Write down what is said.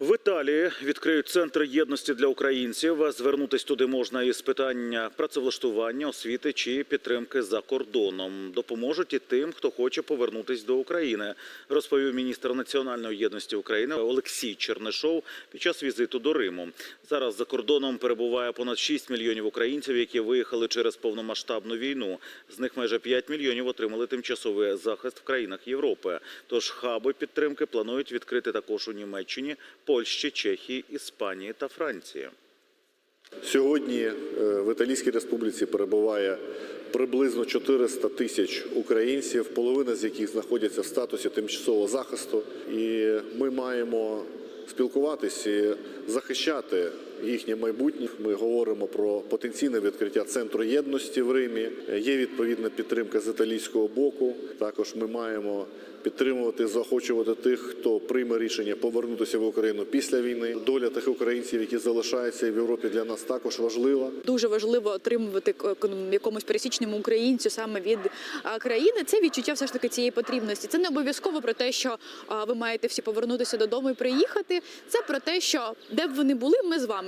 В Італії відкриють центр єдності для українців. Звернутись туди можна із питання працевлаштування, освіти чи підтримки за кордоном. Допоможуть і тим, хто хоче повернутись до України, розповів міністр національної єдності України Олексій Чернишов під час візиту до Риму. Зараз за кордоном перебуває понад 6 мільйонів українців, які виїхали через повномасштабну війну. З них майже 5 мільйонів отримали тимчасовий захист в країнах Європи. Тож хаби підтримки планують відкрити також у Німеччині, Польщі, Чехії, Іспанії та Франції. Сьогодні е, в Італійській Республіці перебуває приблизно 400 тисяч українців, половина з яких знаходяться в статусі тимчасового захисту. І ми маємо спілкуватися і захищати їхнє майбутнє. Ми говоримо про потенційне відкриття центру єдності в Римі. Є відповідна підтримка з італійського боку. Також ми маємо підтримувати, заохочувати тих, хто прийме рішення повернутися в Україну після війни. Доля тих українців, які залишаються в Європі, для нас також важлива. дуже важливо отримувати якомусь пересічному українцю саме від країни. Це відчуття все ж таки цієї потрібності. Це не обов'язково про те, що ви маєте всі повернутися додому і приїхати. Це про те, що де б ви не були, ми з вами.